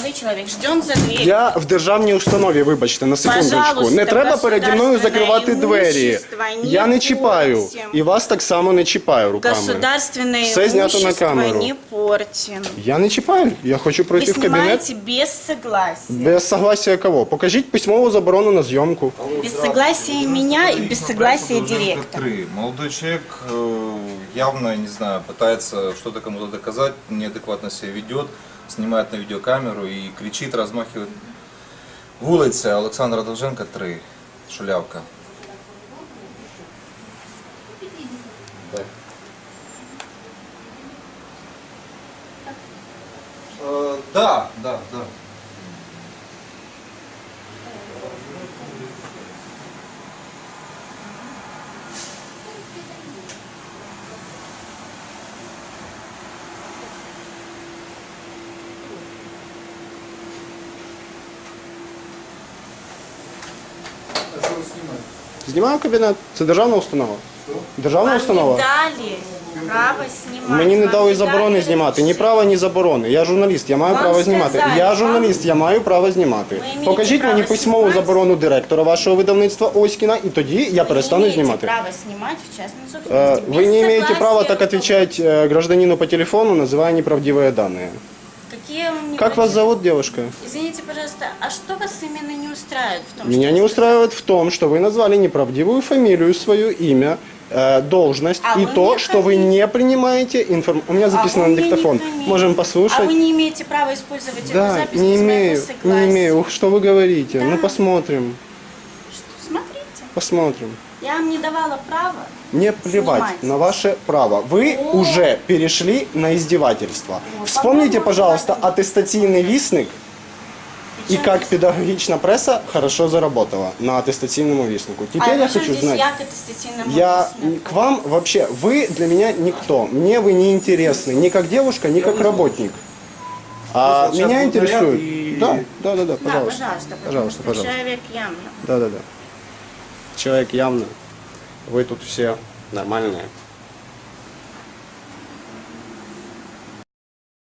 Молодой человек, ждем за дверью. Я в державній установі, вибачте, на секундочку. Пожалуйста, не треба переді мною государственне закривати двері. імущество не Я не чіпаю. портим. І вас так само не чіпаю руками. Государственное Все знято на имущество камеру. не портим. Я не чіпаю. Я хочу Вы пройти в кабінет. снимаете без согласия. Без согласия кого? Покажіть письмову заборону на зйомку. Без согласия меня и без согласия директора. Три. Молодой человек э, явно, не знаю, пытается что-то кому-то доказать, неадекватно себя ведет, снимает на видеокамеру и кричит, размахивает. Вулиця Олександра Довженка, 3. Шулявка. Э, Да, да, да. Знімаю кабінет. Це державна установа. Державна Вам не установа. дали право снимать. Мені не вам дали не заборони дали знімати. Ні разрешения. права, ні заборони. Я журналіст, я маю Вам право знімати. сказали, Я вам- журналіст, я маю право знімати. Ви маєте Покажіть мені право письмову знімати? заборону директора вашого видавництва Оськіна, і тоді я Вы перестану не имеете знімати. права снимать в частной Э, собственности. Вы без не имеете согласия права так руководителя. отвечать э, гражданину по телефону, называя неправдивые данные. Какие вам не Как вас зовут, девушка? Извините, пожалуйста, а что вас именно не устраивает в том, Меня что не вы устраивает в том, что вы назвали неправдивую фамилию, свое имя, э, должность А и вы то, мне что вы не принимаете информацию. У меня А записано вы на мне не диктофон. хамите. Можем А послушать. вы не имеете права использовать эту Да, запись не без моего имею, согласия. не имею. Ух, Что вы говорите? Да. Ну посмотрим, Что- Смотрите, посмотрим. я вам не давала права. Мне плевать Снимать. на ваше право. Вы О. уже перешли на издевательство. О, Вспомните, по-моему, пожалуйста, attестаційний вісник и как педагогічна преса хорошо заработала на attестаційному віснику. Теперь а я при чем хочу здесь знать. я к аттестативному Я вестнику? к вам вообще, вы для меня никто. Мне вы не интересны, ни как девушка, ни как работник. А Сейчас меня будет интересует. наряд и- Да, да, да, да, Да, пожалуйста. пожалуйста, потому Пожалуйста, что пожалуйста. человек явно. Да, да, да. Человек явно. Вы тут все нормальные.